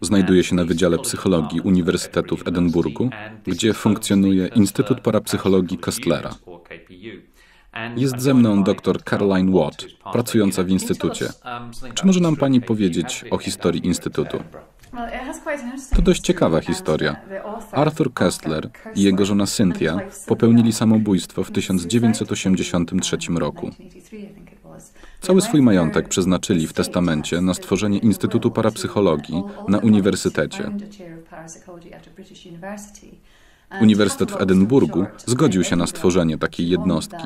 Znajduję się na Wydziale Psychologii Uniwersytetu w Edynburgu, gdzie funkcjonuje Instytut Parapsychologii Kostlera. Jest ze mną dr Caroline Watt, pracująca w Instytucie. Czy może nam Pani powiedzieć o historii Instytutu? To dość ciekawa historia. Arthur Kessler i jego żona Cynthia popełnili samobójstwo w 1983 roku. Cały swój majątek przeznaczyli w testamencie na stworzenie Instytutu Parapsychologii na Uniwersytecie. Uniwersytet w Edynburgu zgodził się na stworzenie takiej jednostki.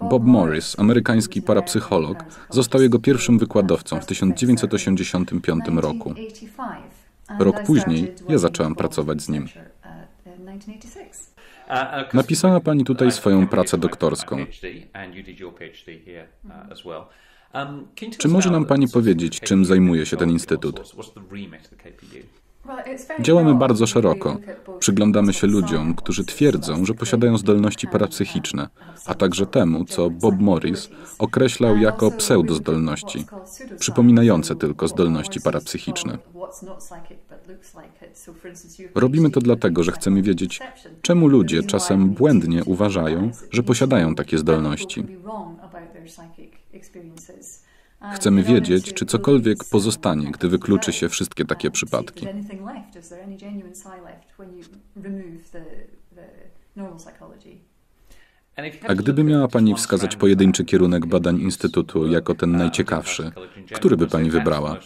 Bob Morris, amerykański parapsycholog, został jego pierwszym wykładowcą w 1985 roku. Rok później ja zaczęłam pracować z nim. Napisała Pani tutaj swoją pracę doktorską. Czy może nam Pani powiedzieć, czym zajmuje się ten instytut? Działamy bardzo szeroko. Przyglądamy się ludziom, którzy twierdzą, że posiadają zdolności parapsychiczne, a także temu, co Bob Morris określał jako pseudozdolności, przypominające tylko zdolności parapsychiczne. Robimy to dlatego, że chcemy wiedzieć, czemu ludzie czasem błędnie uważają, że posiadają takie zdolności. Chcemy wiedzieć, czy cokolwiek pozostanie, gdy wykluczy się wszystkie takie przypadki. A gdyby miała Pani wskazać pojedynczy kierunek badań Instytutu jako ten najciekawszy, który by Pani wybrała?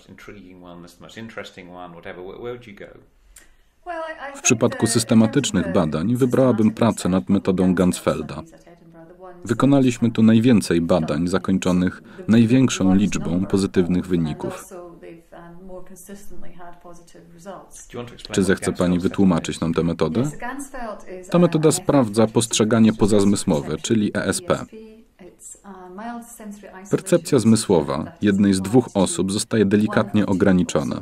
W przypadku systematycznych badań wybrałabym pracę nad metodą Gansfelda. Wykonaliśmy tu najwięcej badań zakończonych największą liczbą pozytywnych wyników. Czy zechce Pani wytłumaczyć nam tę metodę? Ta metoda sprawdza postrzeganie pozazmysłowe, czyli ESP. Percepcja zmysłowa jednej z dwóch osób zostaje delikatnie ograniczona.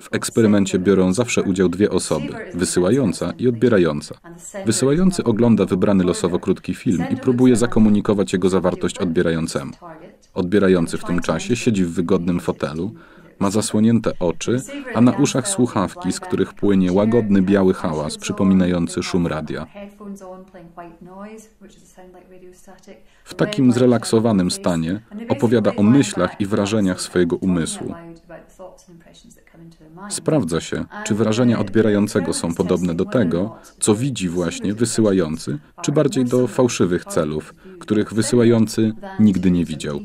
W eksperymencie biorą zawsze udział dwie osoby, wysyłająca i odbierająca. Wysyłający ogląda wybrany losowo krótki film i próbuje zakomunikować jego zawartość odbierającemu. Odbierający w tym czasie siedzi w wygodnym fotelu, ma zasłonięte oczy, a na uszach słuchawki, z których płynie łagodny biały hałas przypominający szum radia. W takim zrelaksowanym stanie opowiada o myślach i wrażeniach swojego umysłu. Sprawdza się, czy wrażenia odbierającego są podobne do tego, co widzi właśnie wysyłający, czy bardziej do fałszywych celów, których wysyłający nigdy nie widział.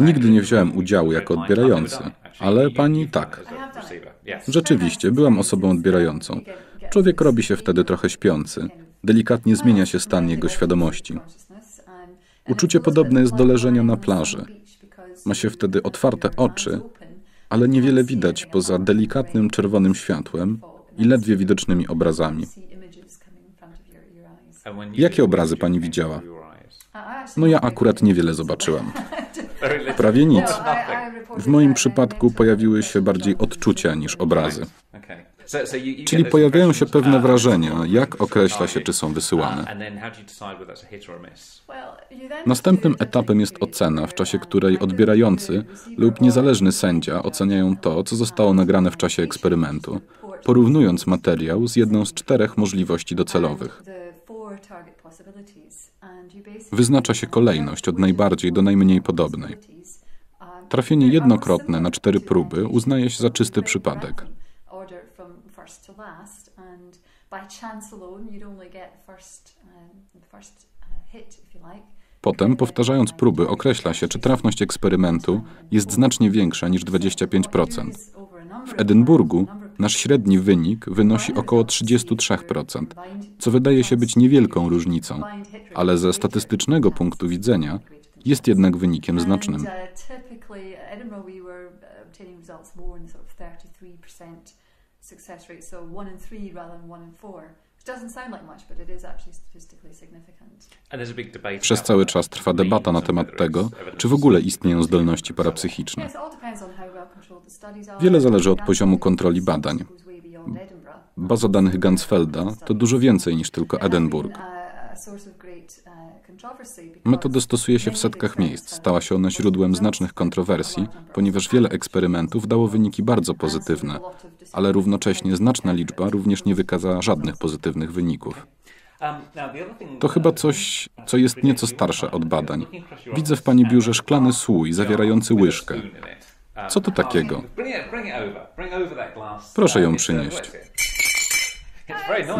Nigdy nie wziąłem udziału jako odbierający, ale pani tak. Rzeczywiście, byłam osobą odbierającą. Człowiek robi się wtedy trochę śpiący. Delikatnie zmienia się stan jego świadomości. Uczucie podobne jest do leżenia na plaży. Ma się wtedy otwarte oczy, ale niewiele widać poza delikatnym czerwonym światłem i ledwie widocznymi obrazami. Jakie obrazy pani widziała? No ja akurat niewiele zobaczyłam. Prawie nic. W moim przypadku pojawiły się bardziej odczucia niż obrazy. Czyli pojawiają się pewne wrażenia, jak określa się, czy są wysyłane. Następnym etapem jest ocena, w czasie której odbierający lub niezależny sędzia oceniają to, co zostało nagrane w czasie eksperymentu, porównując materiał z jedną z czterech możliwości docelowych. Wyznacza się kolejność od najbardziej do najmniej podobnej. Trafienie jednokrotne na cztery próby uznaje się za czysty przypadek. Potem, powtarzając próby, określa się, czy trafność eksperymentu jest znacznie większa niż 25%. W Edynburgu nasz średni wynik wynosi około 33%, co wydaje się być niewielką różnicą, ale ze statystycznego punktu widzenia jest jednak wynikiem znacznym. Przez cały czas trwa debata na temat tego, czy w ogóle istnieją zdolności parapsychiczne. Wiele zależy od poziomu kontroli badań. Baza danych Gansfelda to dużo więcej niż tylko Edynburg. Metodę stosuje się w setkach miejsc. Stała się ona źródłem znacznych kontrowersji, ponieważ wiele eksperymentów dało wyniki bardzo pozytywne, ale równocześnie znaczna liczba również nie wykazała żadnych pozytywnych wyników. To chyba coś, co jest nieco starsze od badań. Widzę w pani biurze szklany słój zawierający łyżkę. Co to takiego? Proszę ją przynieść.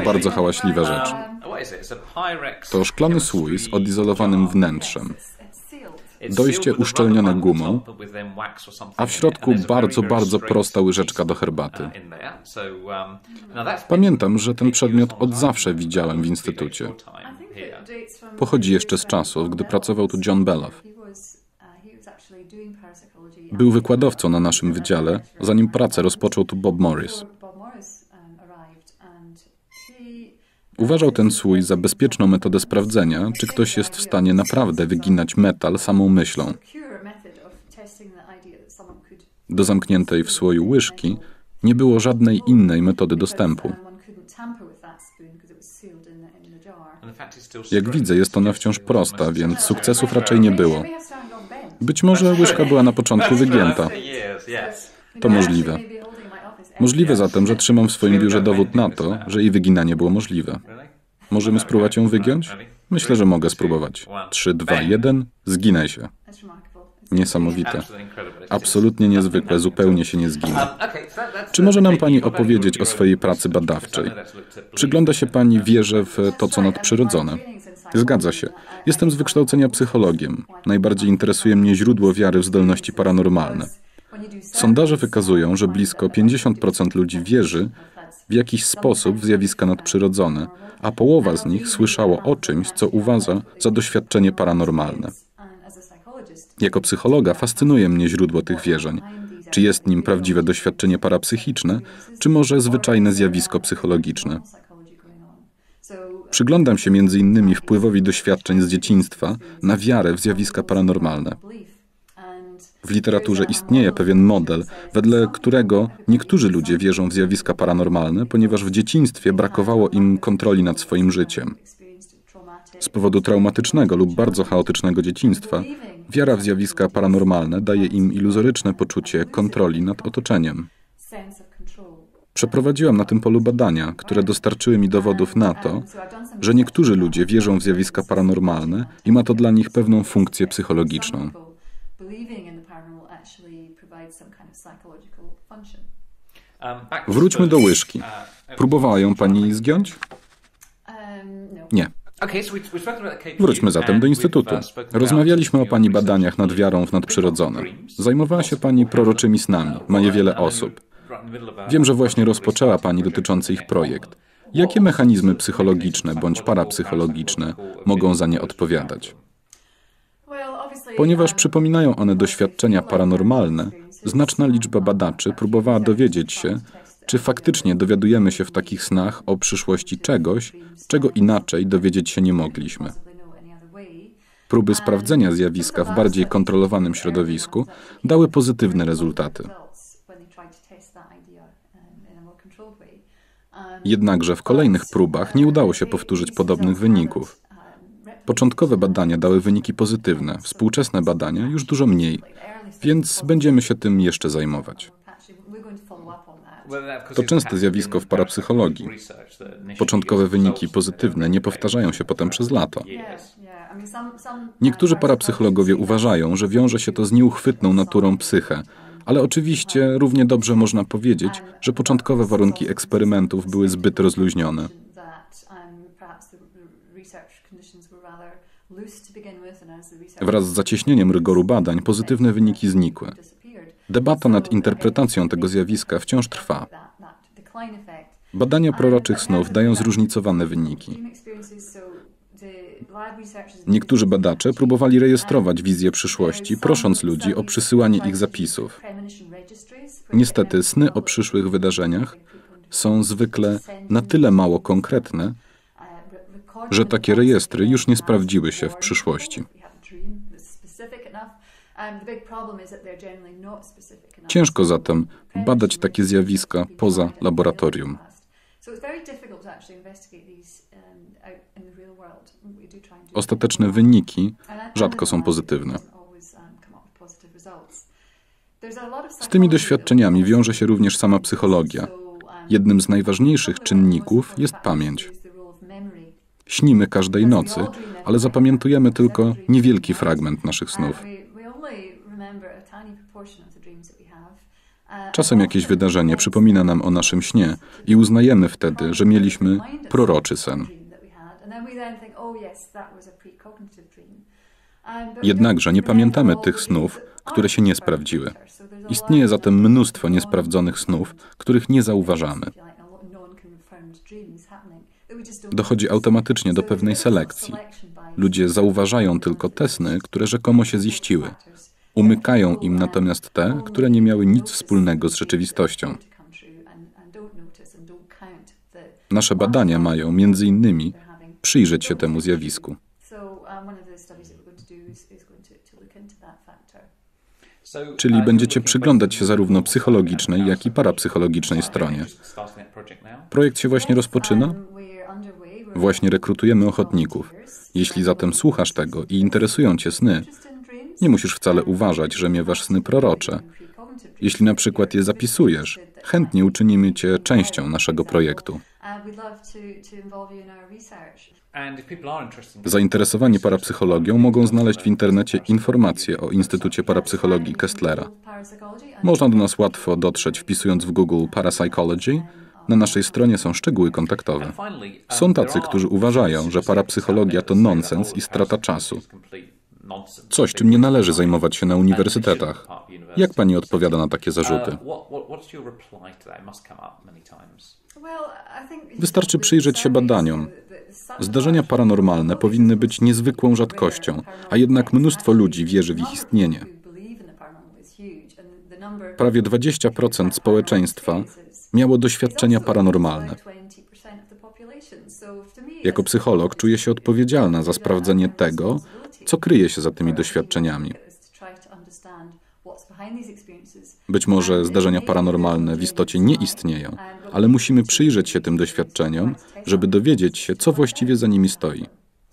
Bardzo hałaśliwa rzecz. To szklany słój z odizolowanym wnętrzem. Dojście uszczelnione gumą, a w środku bardzo, bardzo prosta łyżeczka do herbaty. Pamiętam, że ten przedmiot od zawsze widziałem w instytucie. Pochodzi jeszcze z czasów, gdy pracował tu John Below. Był wykładowcą na naszym wydziale, zanim pracę rozpoczął tu Bob Morris. Uważał ten słój za bezpieczną metodę sprawdzenia, czy ktoś jest w stanie naprawdę wyginać metal samą myślą. Do zamkniętej w słoju łyżki nie było żadnej innej metody dostępu. Jak widzę, jest ona wciąż prosta, więc sukcesów raczej nie było. Być może łyżka była na początku wygięta. To możliwe. Możliwe zatem, że trzymam w swoim biurze dowód na to, że jej wyginanie było możliwe. Możemy spróbować ją wygiąć? Myślę, że mogę spróbować. 3, 2, 1, zginaj się. Niesamowite. Absolutnie niezwykle, zupełnie się nie zginę. Czy może nam Pani opowiedzieć o swojej pracy badawczej? Przygląda się Pani wierze w to, co nadprzyrodzone. Zgadza się. Jestem z wykształcenia psychologiem. Najbardziej interesuje mnie źródło wiary w zdolności paranormalne. Sondaże wykazują, że blisko 50% ludzi wierzy w jakiś sposób w zjawiska nadprzyrodzone, a połowa z nich słyszało o czymś, co uważa za doświadczenie paranormalne. Jako psychologa fascynuje mnie źródło tych wierzeń. Czy jest nim prawdziwe doświadczenie parapsychiczne, czy może zwyczajne zjawisko psychologiczne? Przyglądam się innymi wpływowi doświadczeń z dzieciństwa na wiarę w zjawiska paranormalne. W literaturze istnieje pewien model, wedle którego niektórzy ludzie wierzą w zjawiska paranormalne, ponieważ w dzieciństwie brakowało im kontroli nad swoim życiem. Z powodu traumatycznego lub bardzo chaotycznego dzieciństwa, wiara w zjawiska paranormalne daje im iluzoryczne poczucie kontroli nad otoczeniem. Przeprowadziłam na tym polu badania, które dostarczyły mi dowodów na to, że niektórzy ludzie wierzą w zjawiska paranormalne i ma to dla nich pewną funkcję psychologiczną. Wróćmy do łyżki. Próbowała ją pani zgiąć? Nie. Wróćmy zatem do Instytutu. Rozmawialiśmy o Pani badaniach nad wiarą w nadprzyrodzone. Zajmowała się Pani proroczymi snami. Ma je wiele osób. Wiem, że właśnie rozpoczęła Pani dotyczący ich projekt. Jakie mechanizmy psychologiczne bądź parapsychologiczne mogą za nie odpowiadać? Ponieważ przypominają one doświadczenia paranormalne, znaczna liczba badaczy próbowała dowiedzieć się, czy faktycznie dowiadujemy się w takich snach o przyszłości czegoś, czego inaczej dowiedzieć się nie mogliśmy. Próby sprawdzenia zjawiska w bardziej kontrolowanym środowisku dały pozytywne rezultaty. Jednakże w kolejnych próbach nie udało się powtórzyć podobnych wyników. Początkowe badania dały wyniki pozytywne, współczesne badania już dużo mniej, więc będziemy się tym jeszcze zajmować. To częste zjawisko w parapsychologii. Początkowe wyniki pozytywne nie powtarzają się potem przez lata. Niektórzy parapsychologowie uważają, że wiąże się to z nieuchwytną naturą psyche, ale oczywiście równie dobrze można powiedzieć, że początkowe warunki eksperymentów były zbyt rozluźnione. Wraz z zacieśnieniem rygoru badań pozytywne wyniki znikły. Debata nad interpretacją tego zjawiska wciąż trwa. Badania proroczych snów dają zróżnicowane wyniki. Niektórzy badacze próbowali rejestrować wizję przyszłości, prosząc ludzi o przysyłanie ich zapisów. Niestety, sny o przyszłych wydarzeniach są zwykle na tyle mało konkretne, że takie rejestry już nie sprawdziły się w przyszłości. Ciężko zatem badać takie zjawiska poza laboratorium. Ostateczne wyniki rzadko są pozytywne. Z tymi doświadczeniami wiąże się również sama psychologia. Jednym z najważniejszych czynników jest pamięć. Śnimy każdej nocy, ale zapamiętujemy tylko niewielki fragment naszych snów. Czasem jakieś wydarzenie przypomina nam o naszym śnie i uznajemy wtedy, że mieliśmy proroczy sen. Jednakże nie pamiętamy tych snów, które się nie sprawdziły. Istnieje zatem mnóstwo niesprawdzonych snów, których nie zauważamy. Dochodzi automatycznie do pewnej selekcji. Ludzie zauważają tylko te sny, które rzekomo się ziściły. Umykają im natomiast te, które nie miały nic wspólnego z rzeczywistością. Nasze badania mają między innymi przyjrzeć się temu zjawisku. Czyli będziecie przyglądać się zarówno psychologicznej, jak i parapsychologicznej stronie. Projekt się właśnie rozpoczyna? Właśnie rekrutujemy ochotników. Jeśli zatem słuchasz tego i interesują cię sny, nie musisz wcale uważać, że miewasz sny prorocze. Jeśli na przykład je zapisujesz, chętnie uczynimy cię częścią naszego projektu. Zainteresowani parapsychologią mogą znaleźć w internecie informacje o Instytucie Parapsychologii Kesslera. Można do nas łatwo dotrzeć wpisując w Google Parapsychology. Na naszej stronie są szczegóły kontaktowe. Są tacy, którzy uważają, że parapsychologia to nonsens i strata czasu. Coś, czym nie należy zajmować się na uniwersytetach. Jak pani odpowiada na takie zarzuty? Wystarczy przyjrzeć się badaniom. Zdarzenia paranormalne powinny być niezwykłą rzadkością, a jednak mnóstwo ludzi wierzy w ich istnienie. Prawie 20% społeczeństwa miało doświadczenia paranormalne. Jako psycholog czuję się odpowiedzialna za sprawdzenie tego, co kryje się za tymi doświadczeniami. Być może zdarzenia paranormalne w istocie nie istnieją, ale musimy przyjrzeć się tym doświadczeniom, żeby dowiedzieć się, co właściwie za nimi stoi.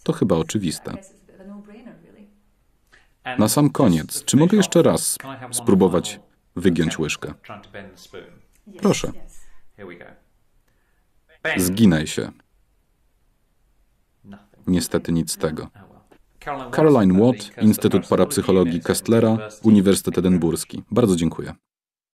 To chyba oczywiste. Na sam koniec, czy mogę jeszcze raz spróbować wygiąć łyżkę? Proszę. Zginaj się. Niestety nic z tego. Caroline Watt, Instytut Parapsychologii Kesslera, Uniwersytet Edynburski. Bardzo dziękuję.